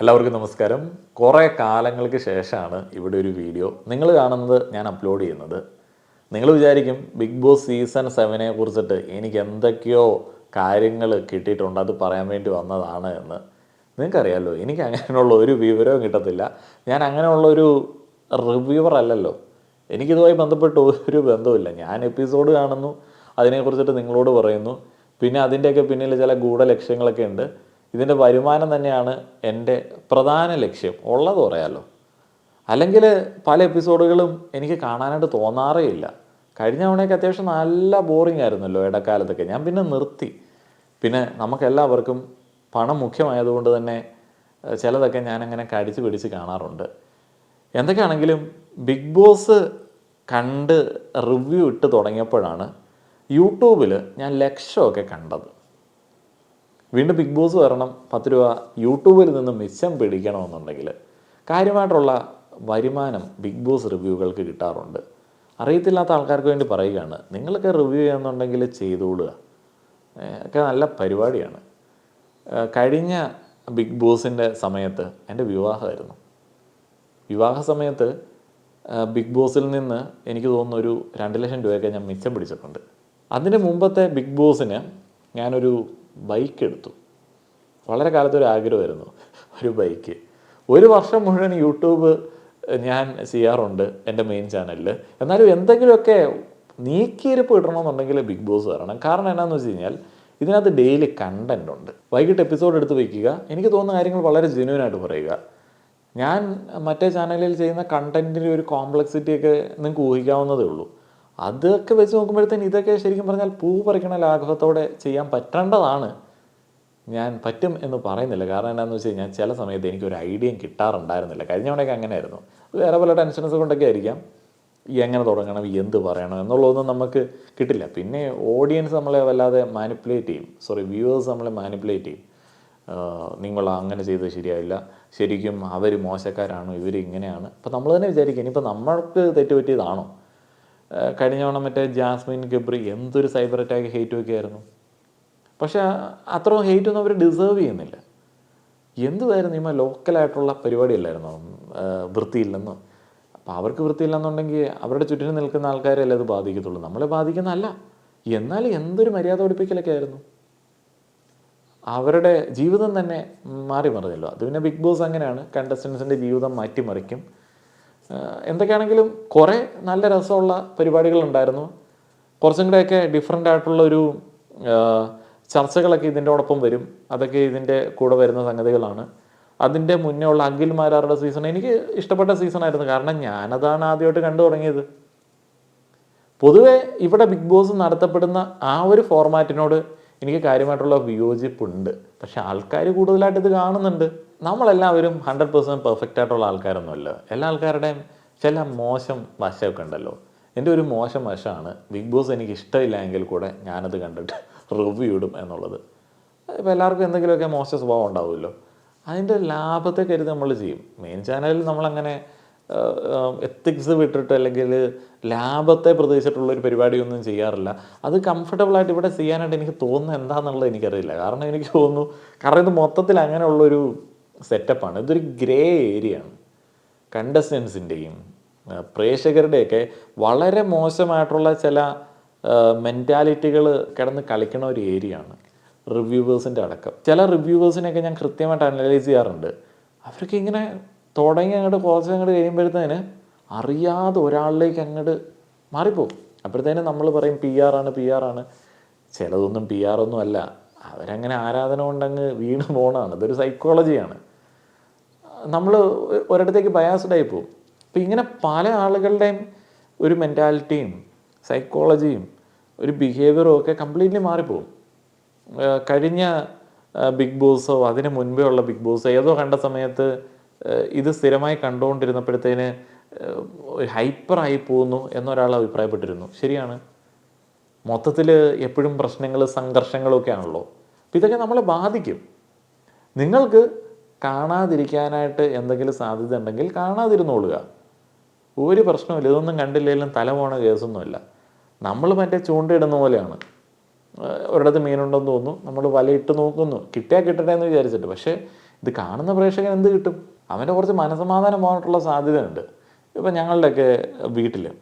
എല്ലാവർക്കും നമസ്കാരം. കുറേ കാലങ്ങൾക്ക് ശേഷമാണ് ഇവിടെ ഒരു വീഡിയോ. നിങ്ങൾ കാണുന്നത് ഞാൻ അപ്ലോഡ് ചെയ്യുന്നത്. നിങ്ങൾ വിചാരിക്കും ബിഗ് ബോസ് സീസൺ സെവനെ കുറിച്ചിട്ട് എനിക്ക് എന്തൊക്കെയോ കാര്യങ്ങൾ കിട്ടിയിട്ടുണ്ട് അത് പറയാൻ വേണ്ടി വന്നതാണ് എന്ന്. നിങ്ങൾക്കറിയാമല്ലോ എനിക്ക് അങ്ങനെയുള്ള ഒരു വിവരവും കിട്ടത്തില്ല. ഞാൻ അങ്ങനെയുള്ള ഒരു റിവ്യൂവർ അല്ലല്ലോ. എനിക്കിതുമായി ബന്ധപ്പെട്ട് ഒരു ബന്ധവുമില്ല. ഞാൻ എപ്പിസോഡ് കാണുന്നു അതിനെക്കുറിച്ചിട്ട് നിങ്ങളോട് പറയുന്നു. പിന്നെ അതിന്റെയൊക്കെ പിന്നിൽ ചില ഗൂഢലക്ഷ്യങ്ങളൊക്കെ ഉണ്ട്. ഇതിന്റെ വരുമാനം തന്നെയാണ് എന്റെ പ്രധാന ലക്ഷ്യം. ഉള്ളത് പറയാമല്ലോ അല്ലെങ്കിൽ പല എപ്പിസോഡുകളും എനിക്ക് കാണാനായിട്ട് തോന്നാറേ ഇല്ല. കഴിഞ്ഞ തവണയൊക്കെ അത്യാവശ്യം നല്ല ബോറിംഗ് ആയിരുന്നല്ലോ ഇടക്കാലത്തൊക്കെ. ഞാൻ പിന്നെ നിർത്തി. പിന്നെ നമുക്കെല്ലാവർക്കും പണം മുഖ്യമായതുകൊണ്ട് തന്നെ ചിലതൊക്കെ ഞാനങ്ങനെ കടിച്ചു പിടിച്ച് കാണാറുണ്ട്. എന്തൊക്കെയാണെങ്കിലും ബിഗ് ബോസ് കണ്ട് റിവ്യൂ ഇട്ട് തുടങ്ങിയപ്പോഴാണ് യൂട്യൂബിൽ ഞാൻ ലക്ഷമൊക്കെ കണ്ടത്. വീണ്ടും ബിഗ് ബോസ് വരണം പത്ത് രൂപ യൂട്യൂബിൽ നിന്ന് മിച്ചം പിടിക്കണമെന്നുണ്ടെങ്കിൽ കാര്യമായിട്ടുള്ള വരുമാനം ബിഗ് ബോസ് റിവ്യൂകൾക്ക് കിട്ടാറുണ്ട്. അറിയത്തില്ലാത്ത ആൾക്കാർക്ക് വേണ്ടി പറയുകയാണ് നിങ്ങളൊക്കെ റിവ്യൂ ചെയ്യുന്നുണ്ടെങ്കിൽ ചെയ്തോളുക. ഒക്കെ നല്ല പരിപാടിയാണ്. കഴിഞ്ഞ ബിഗ് ബോസിന്റെ സമയത്ത് എന്റെ വിവാഹമായിരുന്നു. വിവാഹ സമയത്ത് ബിഗ് ബോസിൽ നിന്ന് എനിക്ക് തോന്നുന്ന ഒരു രണ്ട് ലക്ഷം രൂപയൊക്കെ ഞാൻ മിച്ചം പിടിച്ചിട്ടുണ്ട്. അതിന് മുമ്പത്തെ ബിഗ് ബോസിന് ഞാനൊരു ബൈക്ക് എടുത്തു. വളരെ കാലത്ത് ഒരു ആഗ്രഹമായിരുന്നു ഒരു ബൈക്ക് ഒരു വർഷം മുഴുവൻ യൂട്യൂബ് ഞാൻ ചെയ്യാറുണ്ട് എന്റെ മെയിൻ ചാനലിൽ എന്നാലും എന്തെങ്കിലുമൊക്കെ നീക്കിയിരിപ്പ് കിട്ടണമെന്നുണ്ടെങ്കിൽ ബിഗ് ബോസ് വരണം. കാരണം എന്നാന്ന് വെച്ച് കഴിഞ്ഞാൽ ഇതിനകത്ത് ഡെയിലി കണ്ടന്റ് ഉണ്ട്. വൈകിട്ട് എപ്പിസോഡ് എടുത്ത് വയ്ക്കുക എനിക്ക് തോന്നുന്ന കാര്യങ്ങൾ വളരെ ജെന്യൂൻ ആയിട്ട് പറയുക. ഞാൻ മറ്റേ ചാനലിൽ ചെയ്യുന്ന കണ്ടന്റിന്റെ ഒരു കോംപ്ലക്സിറ്റിയൊക്കെ നിങ്ങൾക്ക് ഊഹിക്കാവുന്നതേ ഉള്ളൂ. അതൊക്കെ വെച്ച് നോക്കുമ്പോഴത്തേന് ഇതൊക്കെ ശരിക്കും പറഞ്ഞാൽ പൂ പറിക്കണ ലാഘവത്തോടെ ചെയ്യാൻ പറ്റേണ്ടതാണ്. ഞാൻ പറ്റും എന്ന് പറയുന്നില്ല. കാരണം എന്താണെന്ന് വെച്ച് കഴിഞ്ഞാൽ ചില സമയത്ത് എനിക്കൊരു ഐഡിയയും കിട്ടാറുണ്ടായിരുന്നില്ല. കഴിഞ്ഞ തവണയൊക്കെ അങ്ങനെയായിരുന്നു. വേറെ പല ടെൻഷൻസ് കൊണ്ടൊക്കെ ആയിരിക്കാം. എങ്ങനെ തുടങ്ങണം? എന്ത് പറയണം? എന്നുള്ളതൊന്നും നമുക്ക് കിട്ടില്ല. പിന്നെ ഓഡിയൻസ് നമ്മളെ വല്ലാതെ മാനിപ്പുലേറ്റ് ചെയ്യും. സോറി വ്യൂവേഴ്സ് നമ്മളെ മാനിപ്പുലേറ്റ് ചെയ്യും. നിങ്ങൾ അങ്ങനെ ചെയ്തത് ശരിയായില്ല. ശരിക്കും അവർ മോശക്കാരാണോ? ഇവർ ഇങ്ങനെയാണ്. അപ്പോൾ നമ്മൾ തന്നെ വിചാരിക്കും ഇനിയിപ്പോൾ നമ്മൾക്ക് തെറ്റ് പറ്റിയതാണോ ആഹ് കഴിഞ്ഞ തവണ മറ്റേ ജാസ്മിൻ ഗബ്രി എന്തൊരു സൈബർ അറ്റാക്ക് ഹെയ്റ്റ് ഒക്കെ ആയിരുന്നു. പക്ഷേ അത്രയും ഹെയ്റ്റ് ഒന്നും അവർ ഡിസേർവ് ചെയ്യുന്നില്ല. എന്തുമായിരുന്നു ഇമ്മ ലോക്കലായിട്ടുള്ള പരിപാടി അല്ലായിരുന്നു വൃത്തിയില്ലെന്നോ അപ്പോൾ അവർക്ക് വൃത്തിയില്ലെന്നുണ്ടെങ്കിൽ അവരുടെ ചുറ്റിനും നിൽക്കുന്ന ആൾക്കാരെയല്ലേ അത് ബാധിക്കത്തുള്ളൂ. നമ്മളെ ബാധിക്കുന്നതല്ല. എന്നാൽ എന്തൊരു മര്യാദ പഠിപ്പിക്കലൊക്കെ ആയിരുന്നു? അവരുടെ ജീവിതം തന്നെ മാറി മറിഞ്ഞല്ലോ അത് പിന്നെ ബിഗ് ബോസ് അങ്ങനെയാണ്. കണ്ടസ്റ്റൻസിന്റെ ജീവിതം മാറ്റിമറിക്കും. എന്തൊക്കെയാണെങ്കിലും കുറേ നല്ല രസമുള്ള പരിപാടികളുണ്ടായിരുന്നു. കുറച്ചും കൂടെയൊക്കെ ഡിഫറെന്റ് ആയിട്ടുള്ള ഒരു ചർച്ചകളൊക്കെ ഇതിന്റെ ഒപ്പം വരും. അതൊക്കെ ഇതിന്റെ കൂടെ വരുന്ന സംഗതികളാണ്. അതിന്റെ മുന്നേ ഉള്ള അഖിൽ മാരാറുടെ സീസൺ എനിക്ക് ഇഷ്ടപ്പെട്ട സീസണായിരുന്നു കാരണം ഞാനതാണ് ആദ്യമായിട്ട് കണ്ടു തുടങ്ങിയത്. പൊതുവേ ഇവിടെ ബിഗ് ബോസ് നടത്തപ്പെടുന്ന ആ ഒരു ഫോർമാറ്റിനോട് എനിക്ക് കാര്യമായിട്ടുള്ള വിയോജിപ്പുണ്ട്. പക്ഷെ ആൾക്കാർ കൂടുതലായിട്ട് ഇത് കാണുന്നുണ്ട്. നമ്മളെല്ലാവരും ഹൺഡ്രഡ് പെർസെന്റ് പെർഫെക്റ്റ് ആയിട്ടുള്ള ആൾക്കാരൊന്നുമല്ല. എല്ലാ ആൾക്കാരുടെയും ചില മോശം വശമൊക്കെ ഉണ്ടല്ലോ. എന്റെ ഒരു മോശം വശമാണ് ബിഗ് ബോസ് എനിക്ക് ഇഷ്ടമില്ല എങ്കിൽ കൂടെ ഞാനത് കണ്ടിട്ട് റിവ്യൂ ഇടും എന്നുള്ളത്. ഇപ്പോൾ എല്ലാവർക്കും എന്തെങ്കിലുമൊക്കെ മോശ സ്വഭാവം ഉണ്ടാവുമല്ലോ. അതിന്റെ ലാഭത്തെ കരുതി നമ്മൾ ചെയ്യും. മെയിൻ ചാനലിൽ നമ്മളങ്ങനെ എത്തിക്സ് വിട്ടിട്ട് അല്ലെങ്കിൽ ലാഭത്തെ പ്രതീക്ഷിച്ചിട്ടുള്ള ഒരു പരിപാടിയൊന്നും ചെയ്യാറില്ല. അത് കംഫർട്ടബിൾ ആയിട്ട് ഇവിടെ ചെയ്യാനായിട്ട് എനിക്ക് തോന്നുന്നത് എന്താണെന്നുള്ളത് എനിക്കറിയില്ല. കാരണം എനിക്ക് തോന്നുന്നു കാരണം ഇത് മൊത്തത്തിൽ അങ്ങനെയുള്ളൊരു സെറ്റപ്പാണ് ഇതൊരു ഗ്രേ ഏരിയ ആണ്. കണ്ടസ്റ്റൻസിന്റെയും പ്രേക്ഷകരുടെയൊക്കെ വളരെ മോശമായിട്ടുള്ള ചില മെന്റാലിറ്റികൾ കിടന്ന് കളിക്കുന്ന ഒരു ഏരിയ ആണ്. റിവ്യൂവേഴ്സിന്റെ അടക്കം. ചില റിവ്യൂവേഴ്സിനെയൊക്കെ ഞാൻ കൃത്യമായിട്ട് അനലൈസ് ചെയ്യാറുണ്ട്. അവരൊക്കെ ഇങ്ങനെ തുടങ്ങി അങ്ങോട്ട് കുറച്ച് അങ്ങോട്ട് കഴിയുമ്പോഴത്തേന് അറിയാതെ ഒരാളിലേക്ക് അങ്ങോട്ട് മാറിപ്പോകും അപ്പോഴത്തേനും നമ്മൾ പറയും പി ആർ ആണ് പി ആർ ആണ്. ചിലതൊന്നും പി ആർ ഒന്നും അല്ല. അവരങ്ങനെ ആരാധന കൊണ്ടങ്ങ് വീണ് പോണതാണ്. ഇതൊരു സൈക്കോളജിയാണ് നമ്മൾ ഒരിടത്തേക്ക് ബയാസ്ഡായി പോകും അപ്പം ഇങ്ങനെ പല ആളുകളുടെയും ഒരു മെന്റാലിറ്റിയും സൈക്കോളജിയും ഒരു ബിഹേവിയറും ഒക്കെ കംപ്ലീറ്റ്ലി മാറിപ്പോകും കഴിഞ്ഞ ബിഗ് ബോസോ അതിന് മുൻപേ ഉള്ള ബിഗ് ബോസോ ഏതോ കണ്ട സമയത്ത് ഇത് സ്ഥിരമായി കണ്ടുകൊണ്ടിരുന്നപ്പോഴത്തേന് ഹൈപ്പറായി പോകുന്നു എന്നൊരാൾ അഭിപ്രായപ്പെട്ടിരുന്നു. ശരിയാണ്. മൊത്തത്തിൽ എപ്പോഴും പ്രശ്നങ്ങൾ സംഘർഷങ്ങളൊക്കെ ആണല്ലോ. അപ്പം ഇതൊക്കെ നമ്മളെ ബാധിക്കും. നിങ്ങൾക്ക് കാണാതിരിക്കാനായിട്ട് എന്തെങ്കിലും സാധ്യത ഉണ്ടെങ്കിൽ കാണാതിരുന്നോളുക. ഒരു പ്രശ്നമില്ല ഇതൊന്നും കണ്ടില്ലെങ്കിലും തല പോണ കേസൊന്നുമില്ല. നമ്മൾ മറ്റേ ചൂണ്ടയിടുന്ന പോലെയാണ്. ഒരിടത്ത് മീനുണ്ടെന്ന് തോന്നുന്നു. നമ്മൾ വലയിട്ട് നോക്കുന്നു. കിട്ടിയാൽ കിട്ടട്ടെ എന്ന് വിചാരിച്ചിട്ട്. പക്ഷേ ഇത് കാണുന്ന പ്രേക്ഷകൻ എന്ത് കിട്ടും? അവന്റെ കുറച്ച് മനസമാധാനം പോകാനുള്ള സാധ്യതയുണ്ട്. ഇപ്പം ഞങ്ങളുടെയൊക്കെ വീട്ടിൽ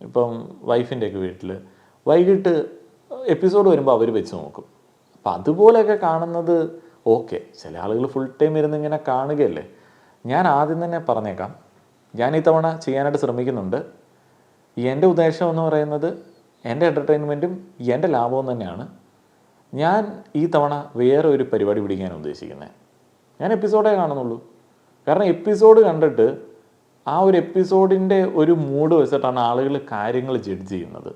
ഇപ്പം വൈഫിന്റെയൊക്കെ വീട്ടിൽ വൈകിട്ട് എപ്പിസോഡ് വരുമ്പോൾ അവർ വെച്ച് നോക്കും. അപ്പം അതുപോലെയൊക്കെ കാണുന്നത് ഓക്കെ ചില ആളുകൾ ഫുൾ ടൈം ഇരുന്ന് ഇങ്ങനെ കാണുകയല്ലേ. ഞാൻ ആദ്യം തന്നെ പറഞ്ഞേക്കാം ഞാൻ ഈ തവണ ചെയ്യാനായിട്ട് ശ്രമിക്കുന്നുണ്ട്. എന്റെ ഉദ്ദേശം എന്ന് പറയുന്നത് എന്റെ എന്റർടൈൻമെന്റും എന്റെ ലാഭവും തന്നെയാണ്. ഞാൻ ഈ തവണ വേറെ ഒരു പരിപാടി പിടിക്കാൻ ഉദ്ദേശിക്കുന്നത് ഞാൻ എപ്പിസോഡേ കാണുന്നുള്ളൂ. കാരണം എപ്പിസോഡ് കണ്ടിട്ട് ആ ഒരു എപ്പിസോഡിന്റെ ഒരു മൂഡ് വെച്ചിട്ടാണ് ആളുകൾ കാര്യങ്ങൾ ജഡ്ജ് ചെയ്യുന്നത്.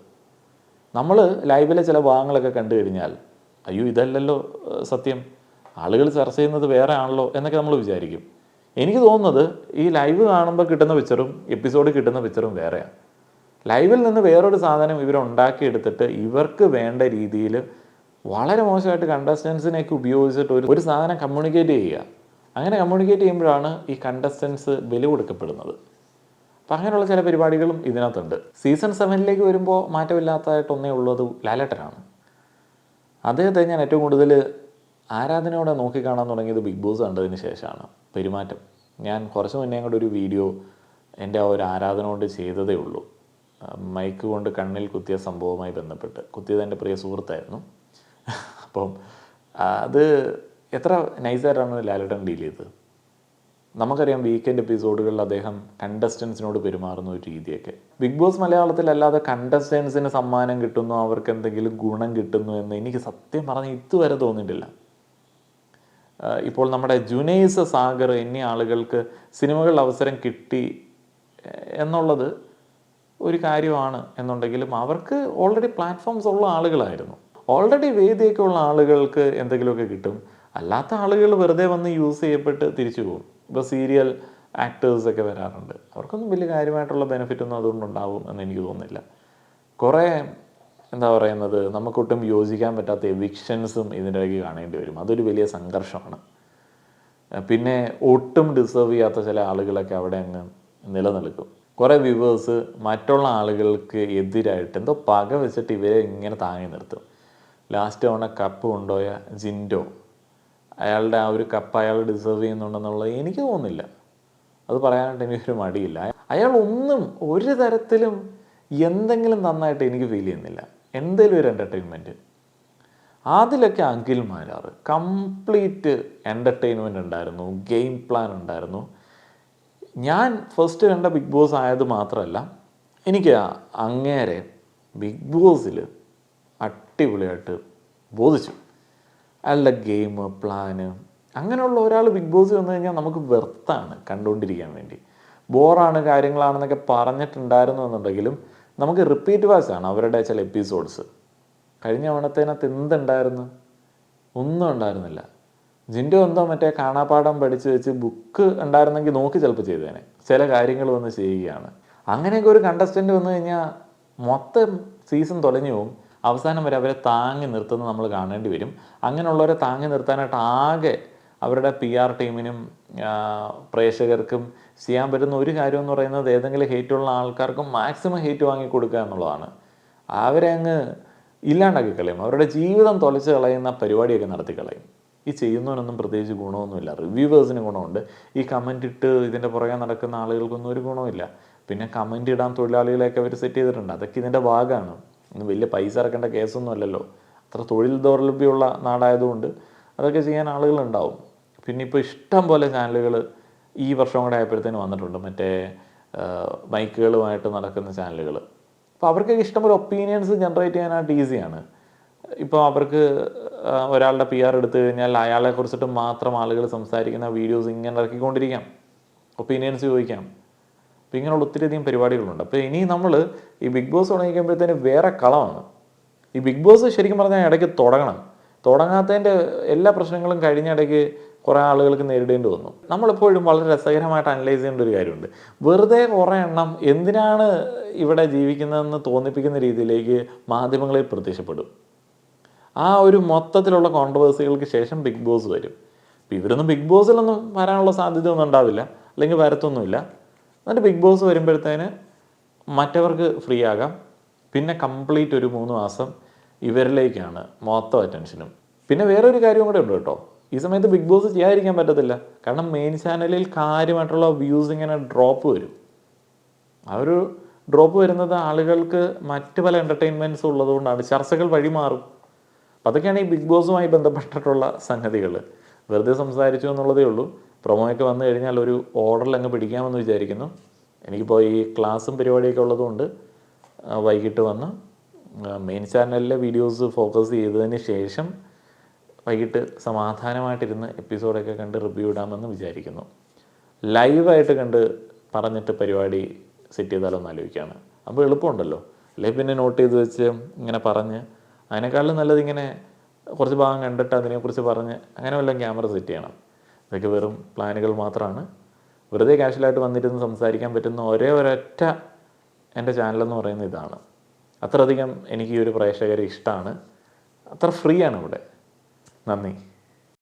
നമ്മൾ ലൈവിലെ ചില ഭാഗങ്ങളൊക്കെ കണ്ടു കഴിഞ്ഞാൽ അയ്യോ ഇതല്ലല്ലോ സത്യം. ആളുകൾ ചർച്ച ചെയ്യുന്നത് വേറെ ആണല്ലോ എന്നൊക്കെ നമ്മൾ വിചാരിക്കും. എനിക്ക് തോന്നുന്നത് ഈ ലൈവ് കാണുമ്പോൾ കിട്ടുന്ന പിക്ചറും എപ്പിസോഡ് കിട്ടുന്ന പിക്ചറും വേറെയാണ്. ലൈവിൽ നിന്ന് വേറൊരു സാധനം ഇവർ ഉണ്ടാക്കിയെടുത്തിട്ട് ഇവർക്ക് വേണ്ട രീതിയിൽ വളരെ മോശമായിട്ട് കണ്ടസ്റ്റൻസിനെയൊക്കെ ഉപയോഗിച്ചിട്ട് ഒരു ഒരു സാധനം കമ്മ്യൂണിക്കേറ്റ് ചെയ്യുക. അങ്ങനെ കമ്മ്യൂണിക്കേറ്റ് ചെയ്യുമ്പോഴാണ് ഈ കണ്ടസ്റ്റൻസ് വില കൊടുക്കപ്പെടുന്നത്. അപ്പം അങ്ങനെയുള്ള ചില പരിപാടികളും ഇതിനകത്തുണ്ട്. സീസൺ സെവനിലേക്ക് വരുമ്പോൾ മാറ്റമില്ലാത്തതായിട്ടൊന്നേ ഉള്ളത് ലാലേട്ടനാണ്. അദ്ദേഹത്തെ ഞാൻ ഏറ്റവും കൂടുതൽ ആരാധനയോടെ നോക്കിക്കാണാൻ തുടങ്ങിയത് ബിഗ് ബോസ് കണ്ടതിന് ശേഷമാണ് പെരുമാറ്റം. ഞാൻ കുറച്ച് മുന്നേ കൂടെ ഒരു വീഡിയോ എന്റെ ആ ഒരു ആരാധന കൊണ്ട് ചെയ്തതേ ഉള്ളൂ. മൈക്ക് കൊണ്ട് കണ്ണിൽ കുത്തിയ സംഭവവുമായി ബന്ധപ്പെട്ട്. കുത്തിയത് എന്റെ പ്രിയ സുഹൃത്തായിരുന്നു. അപ്പം അത് എത്ര നൈസായിട്ടാണ് ലാലേട്ടൻ ഡീൽ ചെയ്തത്? നമുക്കറിയാം വീക്കെൻഡ് എപ്പിസോഡുകളിൽ അദ്ദേഹം കണ്ടസ്റ്റൻസിനോട് പെരുമാറുന്ന ഒരു രീതിയൊക്കെ. ബിഗ് ബോസ് മലയാളത്തിൽ അല്ലാതെ കണ്ടസ്റ്റൻസിന് സമ്മാനം കിട്ടുന്നു അവർക്ക് എന്തെങ്കിലും ഗുണം കിട്ടുന്നു എന്ന് എനിക്ക് സത്യം പറഞ്ഞ് ഇതുവരെ തോന്നിയിട്ടില്ല. ഇപ്പോൾ നമ്മുടെ ജുനൈസ് സാഗർ എന്നീ ആളുകൾക്ക് സിനിമകളിൽ അവസരം കിട്ടി എന്നുള്ളത് ഒരു കാര്യമാണ് എന്നുണ്ടെങ്കിലും അവർക്ക് ഓൾറെഡി പ്ലാറ്റ്ഫോംസ് ഉള്ള ആളുകളായിരുന്നു. ഓൾറെഡി വേദിയൊക്കെ ഉള്ള ആളുകൾക്ക് എന്തെങ്കിലുമൊക്കെ കിട്ടും. അല്ലാത്ത ആളുകൾ വെറുതെ വന്ന് യൂസ് ചെയ്യപ്പെട്ട് തിരിച്ചു പോകും. ഇപ്പോൾ സീരിയൽ ആക്ടേഴ്സൊക്കെ വരാറുണ്ട്. അവർക്കൊന്നും വലിയ കാര്യമായിട്ടുള്ള ബെനിഫിറ്റ് ഒന്നും അതുകൊണ്ടുണ്ടാവും എന്ന് എനിക്ക് തോന്നുന്നില്ല. കുറേ എന്താ പറയുന്നത് നമുക്കൊട്ടും യോജിക്കാൻ പറ്റാത്ത എവിക്ഷൻസും ഇതിന്റെ ഇടയ്ക്ക് കാണേണ്ടി വരും. അതൊരു വലിയ സംഘർഷമാണ്. പിന്നെ ഒട്ടും ഡിസേർവ് ചെയ്യാത്ത ചില ആളുകളൊക്കെ അവിടെ അങ്ങ് നിലനിൽക്കും. കുറേ വ്യൂവേഴ്സ് മറ്റുള്ള ആളുകൾക്ക് എതിരായിട്ട് എന്തോ പക വെച്ചിട്ട് ഇവരെ ഇങ്ങനെ താങ്ങി നിർത്തും. ലാസ്റ്റ് തവണ കപ്പ് കൊണ്ടുപോയ ജിൻഡോ അയാളുടെ ആ ഒരു കപ്പ് അയാൾ ഡിസേർവ് ചെയ്യുന്നുണ്ടെന്നുള്ളത് എനിക്ക് തോന്നുന്നില്ല. അത് പറയാനായിട്ട് എനിക്കൊരു മടിയില്ല. അയാൾ ഒന്നും ഒരു തരത്തിലും എന്തെങ്കിലും നന്നായിട്ട് എനിക്ക് ഫീൽ ചെയ്യുന്നില്ല. എന്തെങ്കിലും ഒരു എന്റർടൈൻമെന്റ് അതിലൊക്കെ അഖിൽ മാരാറ് കംപ്ലീറ്റ് എന്റർടൈൻമെന്റ് ഉണ്ടായിരുന്നു. ഗെയിം പ്ലാൻ ഉണ്ടായിരുന്നു. ഞാൻ ഫസ്റ്റ് കണ്ട ബിഗ് ബോസ് ആയത് മാത്രമല്ല എനിക്ക് അങ്ങേരെ ബിഗ് ബോസിൽ അടിപൊളിയായിട്ട് ബോധിച്ചു. അയാളുടെ ഗെയിം പ്ലാന് അങ്ങനെയുള്ള ഒരാൾ ബിഗ് ബോസ് വന്നു കഴിഞ്ഞാൽ നമുക്ക് വെർത്താണ് കണ്ടുകൊണ്ടിരിക്കാൻ വേണ്ടി. ബോറാണ് കാര്യങ്ങളാണെന്നൊക്കെ പറഞ്ഞിട്ടുണ്ടായിരുന്നു എന്നുണ്ടെങ്കിലും നമുക്ക് റിപ്പീറ്റ് വാച്ചാണ് അവരുടെ ചില എപ്പിസോഡ്സ് കഴിഞ്ഞ തവണത്തേനകത്ത് എന്തുണ്ടായിരുന്നു ഒന്നും ഉണ്ടായിരുന്നില്ല. ജിന്റെ എന്തോ മറ്റേ കാണാപ്പാടം പഠിച്ച് വെച്ച് ബുക്ക് ഉണ്ടായിരുന്നെങ്കിൽ നോക്കി ചിലപ്പോൾ ചെയ്തേനെ. ചില കാര്യങ്ങൾ വന്ന് ചെയ്യുകയാണ്. അങ്ങനെയൊക്കെ ഒരു കണ്ടസ്റ്റന്റ് വന്നു കഴിഞ്ഞാൽ മൊത്തം സീസൺ തുലഞ്ഞു പോകും അവസാനം വരെ അവരെ താങ്ങി നിർത്തുന്നത് നമ്മൾ കാണേണ്ടി വരും. അങ്ങനെയുള്ളവരെ താങ്ങി നിർത്താനായിട്ട് ആകെ അവരുടെ പി ആർ ടീമിനും പ്രേക്ഷകർക്കും ചെയ്യാൻ പറ്റുന്ന ഒരു കാര്യം എന്ന് പറയുന്നത് ഏതെങ്കിലും ഹേറ്റുള്ള ആൾക്കാർക്കും മാക്സിമം ഹേറ്റ് വാങ്ങി കൊടുക്കുക എന്നുള്ളതാണ്. അവരെ അങ്ങ് ഇല്ലാണ്ടാക്കി കളയും. അവരുടെ ജീവിതം തൊലച്ച് കളയുന്ന പരിപാടിയൊക്കെ നടത്തി കളയും. ഈ ചെയ്യുന്നവനൊന്നും പ്രത്യേകിച്ച് ഗുണമൊന്നുമില്ല. റിവ്യൂവേഴ്സിന് ഗുണമുണ്ട്. ഈ കമന്റ് ഇട്ട് ഇതിന്റെ പുറകെ നടക്കുന്ന ആളുകൾക്കൊന്നും ഒരു ഗുണമില്ല പിന്നെ കമന്റ് ഇടാൻ തൊഴിലാളികളെയൊക്കെ അവർ സെറ്റ് ചെയ്തിട്ടുണ്ട്. അതൊക്കെ ഇതിന്റെ ഭാഗമാണ്. ഇന്ന് വലിയ പൈസ ഇറക്കേണ്ട കേസൊന്നും അല്ലല്ലോ. അത്ര തൊഴിൽ ദൗർലഭ്യമുള്ള നാടായതുകൊണ്ട് അതൊക്കെ ചെയ്യാൻ ആളുകളുണ്ടാവും. പിന്നെ ഇപ്പോൾ ഇഷ്ടം പോലെ ചാനലുകൾ ഈ വർഷം കൂടെ ആയപ്പോഴത്തേന് വന്നിട്ടുണ്ട്. മറ്റേ മൈക്കുകളുമായിട്ട് നടക്കുന്ന ചാനലുകൾ അപ്പോൾ അവർക്കൊക്കെ ഇഷ്ടംപോലെ ഒപ്പീനിയൻസ് ജനറേറ്റ് ചെയ്യാനായിട്ട് ഈസിയാണ് ഇപ്പോൾ അവർക്ക് ഒരാളുടെ പി ആർ എടുത്തു കഴിഞ്ഞാൽ അയാളെ കുറിച്ചിട്ട് മാത്രം ആളുകൾ സംസാരിക്കുന്ന വീഡിയോസ് ഇങ്ങനെ ഇറക്കിക്കൊണ്ടിരിക്കാം. ഒപ്പീനിയൻസ് ചോദിക്കാം. അപ്പോൾ ഇങ്ങനെയുള്ള ഒത്തിരിയധികം പരിപാടികളുണ്ട്. അപ്പോൾ ഇനി നമ്മൾ ഈ ബിഗ് ബോസ് തുടങ്ങിക്കുമ്പോഴത്തേന് വേറെ കളമാണ് ഈ ബിഗ് ബോസ് ശരിക്കും പറഞ്ഞാൽ ഇടയ്ക്ക് തുടങ്ങണം. തുടങ്ങാത്തതിന്റെ എല്ലാ പ്രശ്നങ്ങളും കഴിഞ്ഞ ഇടയ്ക്ക് കുറേ ആളുകൾക്ക് നേരിടേണ്ടി വന്നു. നമ്മളെപ്പോഴും വളരെ രസകരമായിട്ട് അനലൈസ് ചെയ്യേണ്ട ഒരു കാര്യമുണ്ട്. വെറുതെ കുറേ എണ്ണം എന്തിനാണ് ഇവിടെ ജീവിക്കുന്നതെന്ന് തോന്നിപ്പിക്കുന്ന രീതിയിലേക്ക് മാധ്യമങ്ങളിൽ പ്രത്യക്ഷപ്പെടും. ആ ഒരു മൊത്തത്തിലുള്ള കോൺട്രവേഴ്സികൾക്ക് ശേഷം ബിഗ് ബോസ് വരും. ഇവരൊന്നും ബിഗ് ബോസിലൊന്നും വരാനുള്ള സാധ്യതയൊന്നും ഉണ്ടാവില്ല. അല്ലെങ്കിൽ വരത്തൊന്നുമില്ല. എന്നിട്ട് ബിഗ് ബോസ് വരുമ്പോഴത്തേന് മറ്റവർക്ക് ഫ്രീ ആകാം. പിന്നെ കംപ്ലീറ്റ് ഒരു മൂന്ന് മാസം ഇവരിലേക്കാണ് മൊത്തം അറ്റൻഷനും പിന്നെ വേറൊരു കാര്യം കൂടെ ഉണ്ട് കേട്ടോ. ഈ സമയത്ത് ബിഗ് ബോസ് ചെയ്യാതിരിക്കാൻ പറ്റത്തില്ല. കാരണം മെയിൻ ചാനലിൽ കാര്യമായിട്ടുള്ള വ്യൂസ് ഇങ്ങനെ ഡ്രോപ്പ് വരും. ആ ഒരു ഡ്രോപ്പ് വരുന്നത് ആളുകൾക്ക് മറ്റ് പല എന്റർടൈൻമെന്റ്സും ഉള്ളതുകൊണ്ടാണ്. ചർച്ചകൾ വഴിമാറും അപ്പം അതൊക്കെയാണ് ഈ ബിഗ് ബോസുമായി ബന്ധപ്പെട്ടിട്ടുള്ള സംഗതികൾ വെറുതെ സംസാരിച്ചു എന്നുള്ളതേ ഉള്ളൂ. പ്രൊമോയൊക്കെ വന്നു കഴിഞ്ഞാൽ ഒരു ഓർഡറിൽ അങ്ങ് പിടിക്കാമെന്ന് വിചാരിക്കുന്നു. എനിക്കിപ്പോൾ ഈ ക്ലാസ്സും പരിപാടിയൊക്കെ ഉള്ളതുകൊണ്ട് വൈകിട്ട് വന്ന് മെയിൻ ചാനലിലെ വീഡിയോസ് ഫോക്കസ് ചെയ്തതിന് ശേഷം വൈകിട്ട് സമാധാനമായിട്ടിരുന്ന് എപ്പിസോഡൊക്കെ കണ്ട് റിവ്യൂ ഇടാമെന്ന് വിചാരിക്കുന്നു. ലൈവായിട്ട് കണ്ട് പറഞ്ഞിട്ട് പരിപാടി സെറ്റ് ചെയ്താലൊന്ന് ആലോചിക്കുകയാണ്. അപ്പോൾ എളുപ്പമുണ്ടല്ലോ. അല്ലെങ്കിൽ പിന്നെ നോട്ട് ചെയ്ത് വെച്ച് ഇങ്ങനെ പറഞ്ഞ് അതിനേക്കാളും നല്ലത് ഇങ്ങനെ കുറച്ച് ഭാഗം കണ്ടിട്ട് അതിനെക്കുറിച്ച് പറഞ്ഞ് അങ്ങനെ വല്ലതും ക്യാമറ സെറ്റ് ചെയ്യണം. ഇതൊക്കെ വെറും പ്ലാനുകൾ മാത്രമാണ് വെറുതെ കാഷ്വലായിട്ട് വന്നിരുന്ന് സംസാരിക്കാൻ പറ്റുന്ന ഒരേ ഒരൊറ്റ എന്റെ ചാനലെന്ന് പറയുന്ന ഇതാണ്. അത്രയധികം എനിക്ക് ഈ ഒരു പ്രേക്ഷകർ ഇഷ്ടമാണ് അത്ര ഫ്രീ ആണ് ഇവിടെ. നന്ദി.